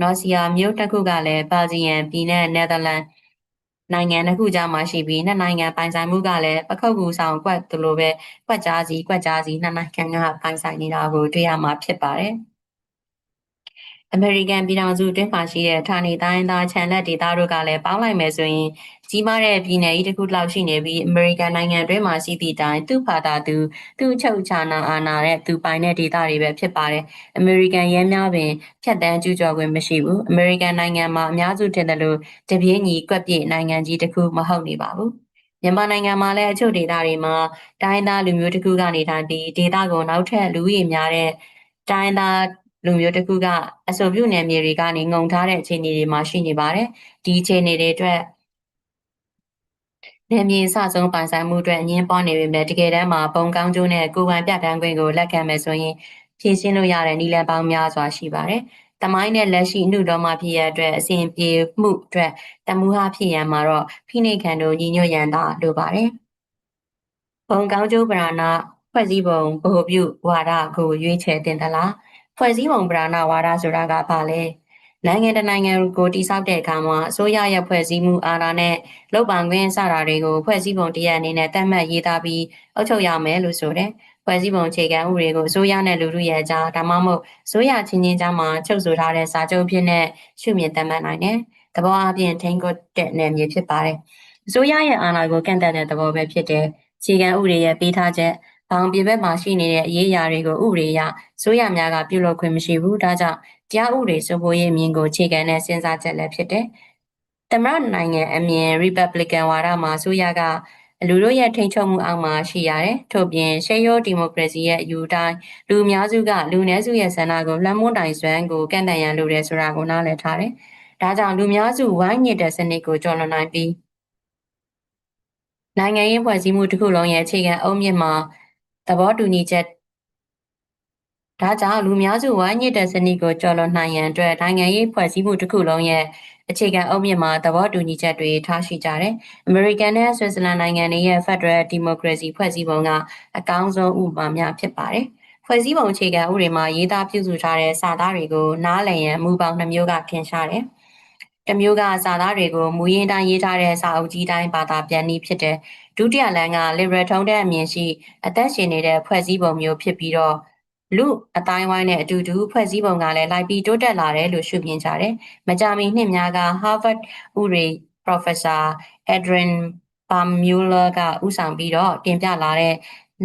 ဘာရဲ Norcia မြို့တစ်ခုကလည်း Belgium ပြည်နယ် Netherlands နိုင်ငံတစ်ခုကြားမှာရှိပြီးနှစ်နိုင်ငံပိုင်ဆိုင်မှုကလည်းပခုတ်ကူဆောင်ကွက်သလိုပဲကွက်ကြားစီကွက်ကြားစီနှစ်နိုင်ငံကပိုင်ဆိုင်နေတာကိုတွေ့ရမှာဖြစ်ပါတယ်။အမေရိကန်ပြည်ထောင်စုတွင်းမှာရှိတဲ့ဌာနေတိုင်းသားခြံလက်ဒေသတို့ကလည်းပေါင်းလိုက်မယ်ဆိုရင် ကြီးမားတဲ့ပြည်နယ်ကြီးတစ်ခုလောက်ရှိနေပြီးအမေရိကန်နိုင်ငံတွင်းမှာရှိသည့်တိုင်သူ့ဖာသာသူသူ့ချုပ်ချာနာအာဏာတဲ့သူပိုင်တဲ့ဒေသတွေပဲဖြစ်ပါတယ်။အမေရိကန်ရဲများပင်ဖြတ်တန်းကျူးကျော်ခွင့်မရှိဘူး။အမေရိကန်နိုင်ငံမှာအများစုထင်တယ်လို့တပြေးညီကွက်ပြည့်နိုင်ငံကြီးတစ်ခုမဟုတ်နေပါဘူး။မြန်မာနိုင်ငံမှာလည်းအချို့ဒေသတွေမှာတိုင်းသားလူမျိုးတစ်ခုကနေထိုင်ပြီးဒေသကိုနောက်ထပ်လူဦးရေများတဲ့တိုင်းသားလူမျိုးတစ်ခုကအဆိုပြုနယ်မြေတွေကနေငုံထားတဲ့အခြေအနေတွေမှာရှိနေပါတယ်။ဒီအခြေအနေတွေအတွက် နယ်မြေအစဆုံးပိုင်ဆိုင်မှုအတွက်အငင်းပွားနေပေမဲ့တကယ်တမ်းမှာပုံကောင်းကျိုးနဲ့ကိုယ်ပိုင်ပြဋ္ဌာန်းခွင့်ကိုလက်ခံမယ်ဆိုရင်ဖြည့်ရှင်းလို့ရတဲ့နည်းလမ်းပေါင်းများစွာရှိပါတယ်။တမိုင်းနဲ့လက်ရှိအမှုတော်မှာဖြစ်ရအတွက်အစဉ်ပြေမှုအတွက်တမှုဟာဖြစ်ရန်မှာတော့ဖိနှိပ်ခံတို့ညီညွတ်ရန်သာလိုပါတယ်။ပုံကောင်းကျိုးပရဏဖွဲ့စည်းပုံဗဟိုပြုဝါဒကိုရွေးချယ်တင်သလားဖွဲ့စည်းပုံပရဏဝါဒဆိုတာကဘာလဲ။ နိုင်ငံတနိုင်ငံကိုတိစောက်တဲ့အခါမှာအစိုးရရဲ့ဖွဲ့စည်းမှုအာဏာနဲ့လုပ်ပိုင်ခွင့်စတာတွေကိုဖွဲ့စည်းပုံတရအနေနဲ့တတ်မှတ်ရေးသားပြီးအုပ်ချုပ်ရမယ်လို့ဆိုတယ်။ဖွဲ့စည်းပုံအခြေခံဥပဒေကိုအစိုးရနဲ့လူထုရဲ့ကြားဒါမှမဟုတ်အစိုးရချင်းချင်းကြားမှာချုပ်ဆိုထားတဲ့စာချုပ်ဖြစ်တဲ့ရှုမြင်တတ်မှတ်နိုင်တယ်။သဘောအပြင်ထိန်းကွပ်တဲ့နယ်မြေဖြစ်ပါတယ်။အစိုးရရဲ့အာဏာကိုကန့်သတ်တဲ့သဘောပဲဖြစ်တယ်။အခြေခံဥပဒေရဲ့ပေးထားချက်ဘောင်ပြဘက်မှာရှိနေတဲ့အရေးအရာတွေကိုဥပဒေအရဆိုရများကပြုလုပ်ခွင့်မရှိဘူးဒါကြောင့် တရားဥပဒေစိုးမိုးရေးမြင်ကိုအခြေခံတဲ့စဉ်းစားချက်လည်းဖြစ်တယ်။သမရနိုင်ငံအမြင် Republican ဝါဒမှာဆိုရကလူတို့ရဲ့ထိန်းချုပ်မှုအောက်မှာရှိရတယ်။ထို့ပြင်ရှေးရိုးဒီမိုကရေစီရဲ့အယူတိုင်းလူအများစုကလူနည်းစုရဲ့ဆန္ဒကိုလွှမ်းမိုးတိုင်စွမ်းကိုကန့်တန့်ရန်လိုတယ်ဆိုတာကိုနားလည်ထားတယ်။ဒါကြောင့်လူများစုဝိုင်းညစ်တဲ့စနစ်ကိုကျော်လွန်နိုင်ပြီးနိုင်ငံရေးဖွဲ့စည်းမှုတစ်ခုလုံးရဲ့အခြေခံအုတ်မြစ်မှာသဘောတူညီချက် ဒါကြောင့်လူများစုဝိုင်းညစ်တဲ့စနစ်ကိုကျော်လွန်နိုင်ရန်အတွက်နိုင်ငံရေးဖွဲ့စည်းမှုတစ်ခုလုံးရဲ့အခြေခံအုတ်မြစ်မှာသဘောတူညီချက်တွေထားရှိကြတယ်။ American နဲ့ Switzerland နိုင်ငံတွေရဲ့ Federal Democracy ဖွဲ့စည်းပုံကအကောင်းဆုံးဥပမာများဖြစ်ပါတယ်။ဖွဲ့စည်းပုံအခြေခံဥပဒေမှာရေးသားပြုစုထားတဲ့စာသားတွေကိုနားလည်ရန်မူပေါင်းနှမျိုးကထင်ရှားတယ်။တမျိုးကစာသားတွေကိုမူရင်းတိုင်းရေးထားတဲ့စာအုပ်ကြီးတိုင်းဘာသာပြန်နည်းဖြစ်တဲ့ဒုတိယလမ်းက liberal ထုံးတဲ့အမြင်ရှိအသက်ရှင်နေတဲ့ဖွဲ့စည်းပုံမျိုးဖြစ်ပြီးတော့ လူအတိုင်းဝိုင်းနဲ့အတူတူဖွဲ့စည်းပုံကလည်းလိုက်ပြီးတိုးတက်လာတယ်လို့ရှုမြင်ကြတယ်။မကြာမီနှစ်များက Harvard ဥရေ Professor Adrian Baumüller ကဥဆောင်ပြီးတော့တင်ပြလာတဲ့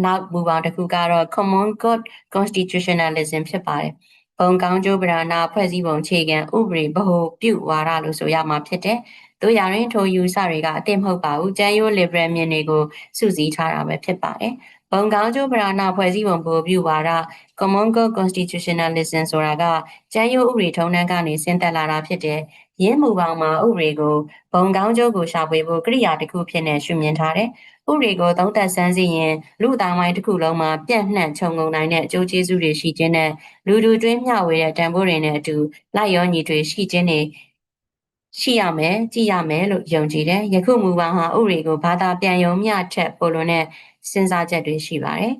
နောက်မူပေါင်းတစ်ခုကတော့ Common Good Constitutionalism ဖြစ်ပါတယ်။ဘုံကောင်းကျိုးပဓာနာဖွဲ့စည်းပုံခြေခံဥပဒေဗဟိုပြုဝါဒလို့ဆိုရမှာဖြစ်တယ်။တို့ရရင်ထိုယူဆတွေကအတိတ်မဟုတ်ပါဘူး။ကျန်းရိုး liberal မြင်တွေကိုစုစည်းထားတာပဲဖြစ်ပါတယ်။ ဘုံကောင်းကျိုးပရာဏဖွဲ့စည်းပုံပိုပြုပါတာ Common Goal Constitutionalism ဆိုတာကကျန်းရိုးဥပဒေထုံးတမ်းကနေဆင်းသက်လာတာဖြစ်တယ်။ရင်းမှုပေါင်းမှာဥပဒေကိုဘုံကောင်းကျိုးကိုရှာဖွေဖို့ကိရိယာတစ်ခုဖြစ်နေရှုမြင်ထားတယ်။ဥပဒေကိုသုံးသပ်ဆန်းစစ်ရင်လူအတိုင်းဝိုင်းတစ်ခုလုံးမှာပြန့်နှံ့ခြုံငုံနိုင်တဲ့အကျိုးကျေးဇူးတွေရှိခြင်းနဲ့လူလူတွင်းမျှဝေတဲ့တန်ဖိုးတွေနဲ့အတူလိုက်ရောညီတွေရှိခြင်းတွေ ရှိရမယ်ကြည်ရမယ်လို့ယုံကြည်တယ်ယခုမူပေါင်းဟာဥပဒေကိုဘာသာပြန်ယုံမျှထက်ပိုလွန်တဲ့စဉ်းစားချက်တွေရှိပါတယ်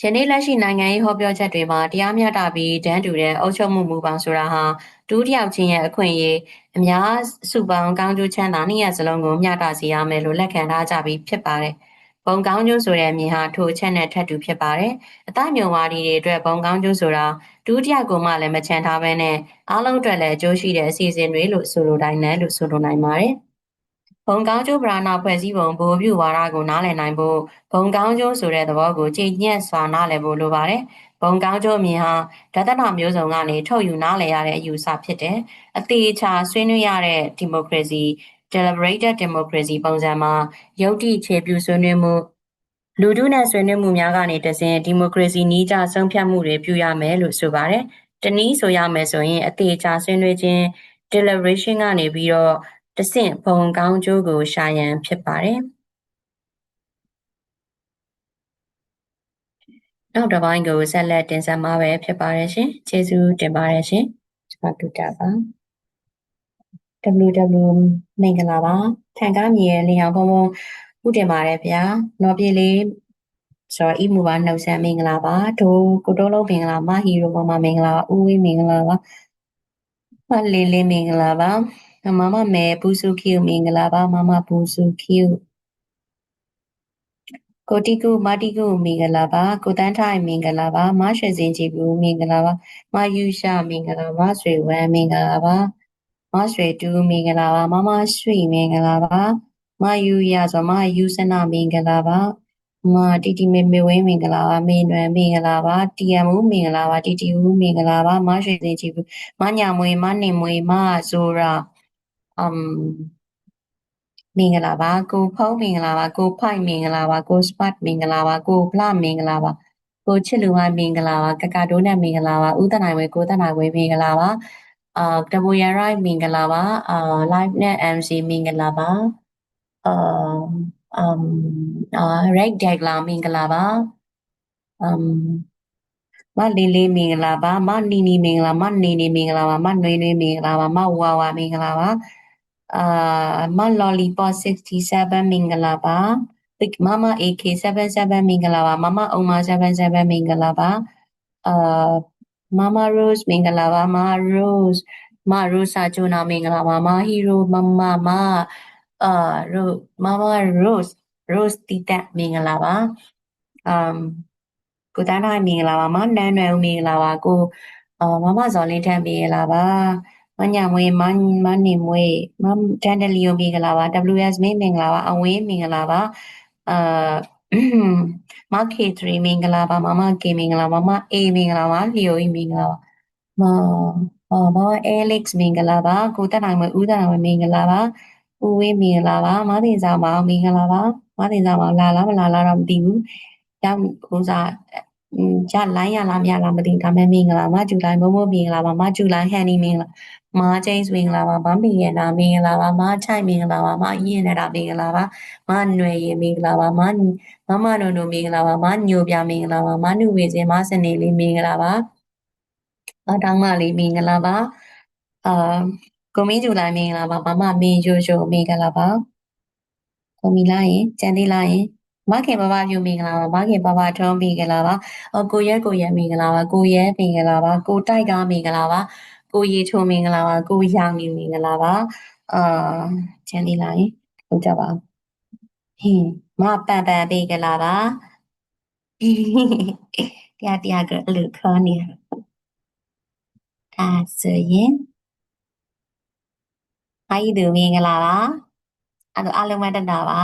ယနေ့လက်ရှိနိုင်ငံရေးဟောပြောချက်တွေမှာတရားမျှတပြီးတန်းတူတဲ့အုပ်ချုပ်မှုမူပေါင်းဆိုတာဟာဒုတိယချင်းရဲ့အခွင့်အရေးအများစုပေါင်းကောင်းကျိုးချမ်းသာနှစ်ရပ်စလုံးကိုမျှတစေရမယ်လို့လက်ခံထားကြပြီးဖြစ်ပါတယ်။ ဘုံကောင်းကျိုးဆိုတဲ့အမြင်ဟာထိုအချက်နဲ့ထပ်တူဖြစ်ပါတယ်။အတိုင်းမြုံဝါဒီတွေအတွက်ဘုံကောင်းကျိုးဆိုတာဒုတိယကိုမှလည်းမချန်ထားဘဲနဲ့အားလုံးအတွက်လည်းအကျိုးရှိတဲ့အစီအစဉ်တွေလို့ဆိုလိုတိုင်းနဲ့လို့ဆိုလိုနိုင်ပါတယ်။ဘုံကောင်းကျိုးပရာဏဖွဲ့စည်းပုံဘိုးပြုဝါဒကိုနားလည်နိုင်ဖို့ဘုံကောင်းကျိုးဆိုတဲ့သဘောကိုကြည်ညက်စွာနားလည်ဖို့လိုပါတယ်။ဘုံကောင်းကျိုးအမြင်ဟာဒသနာမျိုးစုံကနေထုတ်ယူနားလည်ရတဲ့အယူဆဖြစ်တယ်။အသေးချာဆွေးနွေးရတဲ့ဒီမိုကရေစီ deliberated democracy ပုံစံမှာယုတ်တိခြေပြုဆွေးနွေးမှုလူထုနဲ့ဆွေးနွေးမှုများကနေတစဉ်ဒီမိုကရေစီနည်းကျဆုံးဖြတ်မှုတွေပြုရမယ်လို့ဆိုပါတယ်။တနည်းဆိုရမယ်ဆိုရင်အသေးချာဆွေးနွေးခြင်း deliberation ကနေပြီးတော့တဆင့်ဘုံကောင်းကျိုးကိုရှာရန်ဖြစ်ပါတယ်။နောက်တစ်ပိုင်းကိုဆက်လက်တင်ဆက်မှာပဲဖြစ်ပါတယ်ရှင်။ကျေးဇူးတင်ပါတယ်ရှင်။ကျွန်တော်တူတာပါ။ WW မင်္ဂလာပါ။ထန်ကားမြေရဲ့လျှောက်ဖုံဖုံဥတင်ပါတယ်ဗျာ။နော်ပြေလေးဆိုတော့ဤမူပါနှုတ်ဆက်မင်္ဂလာပါ။ဒိုကိုတိုးလုံးမင်္ဂလာမဟီရိုမမမင်္ဂလာပါ။ဦးဝေးမင်္ဂလာပါ။မလေးလေးမင်္ဂလာပါ။မမမဲဘူးစုခ ्यू မင်္ဂလာပါမမဘူးစုခ ्यू ကိုတီကုမာတီကုမင်္ဂလာပါကိုတန်းထိုင်မင်္ဂလာပါမရွှေစင်ကြည်ဘူးမင်္ဂလာပါမယူရှာမင်္ဂလာပါဆွေဝမ်းမင်္ဂလာပါ မရွှေတူမင်္ဂလာပါမမရွှေမင်္ဂလာပါမယူရဆိုမယူစနာမင်္ဂလာပါမတီတီမေမေဝင်းမင်္ဂလာပါမေနွယ်မင်္ဂလာပါတီယမ်ဦးမင်္ဂလာပါတီတီဦးမင်္ဂလာပါမရွှေစင်ကြည်ဘူးမညာမွေမနေမွေမဇိုရာအမ်မင်္ဂလာပါကိုဖုံးမင်္ဂလာပါကိုဖိုက်မင်္ဂလာပါကိုစပတ်မင်္ဂလာပါကိုဖလမင်္ဂလာပါကိုချစ်လူဝိုင်းမင်္ဂလာပါကကာတိုးနဲ့မင်္ဂလာပါဦးတနိုင်ဝဲကိုတနိုင်ဝဲမင်္ဂလာပါ အာတဘူရရိုက်မင်္ဂလာပါအာ live နဲ့ MC မင်္ဂလာပါအာအမ်အာ right deck လာမင်္ဂလာပါအမ်မလေးလေးမင်္ဂလာပါမနီနီမင်္ဂလာမနေနေမင်္ဂလာပါမနွေနွေမင်္ဂလာပါမဝါဝါမင်္ဂလာပါအာမ lollipop 67မင်္ဂလာပါ big mama ak77 မင်္ဂလာပါမမအုံမ77မင်္ဂလာပါအာ မမ rose မင်္ဂလာပါမ rose မ rose စာချုံနာမင်္ဂလာပါမ hero မမမအာ rose မမ rose rose တီတက်မင်္ဂလာပါအမ်ကိုတန်းတိုင်းမင်္ဂလာပါမနန်းနွယ်ဦးမင်္ဂလာပါကိုအာမမဇော်လင်းထမ်းမင်္ဂလာပါမညာမွေမမနေမွေမတန်တလီယိုမင်္ဂလာပါ WS မင်္ဂလာပါအဝင်းမင်္ဂလာပါအာ မ K3 မင်္ဂလာပါမမ K မင်္ဂလာပါမ A မင်္ဂလာပါလီယိုမင်္ဂလာပါမအော်မ Alex မင်္ဂလာပါကိုတက်နိုင်မဦးတက်နိုင်မင်္ဂလာပါဦးဝင်းမင်္ဂလာပါမသိစားပါမင်္ဂလာပါမသိစားပါလာလားမလာလားတော့မသိဘူးရောက်ဥစားอืมကြလိုင်းရလားမရလားမသိဒါပေမဲ့မင်္ဂလာမဂျူလိုင်းမမိုးမင်္ဂလာပါမဂျူလိုင်းဟန်နီမင်္ဂလာ မာကျိန်းမင်္ဂလာပါမမီရနာမင်္ဂလာပါမချိုင်မင်္ဂလာပါမအရင်နေတာမင်္ဂလာပါမနွယ်ရမင်္ဂလာပါမမမနုံနုံမင်္ဂလာပါမညိုပြမင်္ဂလာပါမနုဝေစင်မစနေလေးမင်္ဂလာပါအတောင်းမလေးမင်္ဂလာပါအာကိုမင်းဂျူလိုင်းမင်္ဂလာပါမမမင်းရိုးရိုးမင်္ဂလာပါကိုမီလာရင်ကြံသေးလာရင်မခင်ဘဘပြူမင်္ဂလာပါမခင်ဘဘထုံးမင်္ဂလာပါအကိုရဲကိုရဲမင်္ဂလာပါကိုရဲမင်္ဂလာပါကိုတိုက်ကားမင်္ဂလာပါ ကိုရီထုံမင်္ဂလာပါကိုရောင်နေမင်္ဂလာပါအာချန်လေးလာရင်ဟုတ်ကြပါဟင်းမပန်ပန်ပေးကြလာပါတရားတရားကလူခေါ်နေအဲဆိုရင်အားရသူမင်္ဂလာပါအဲ့တော့အားလုံးမတက်တာပါ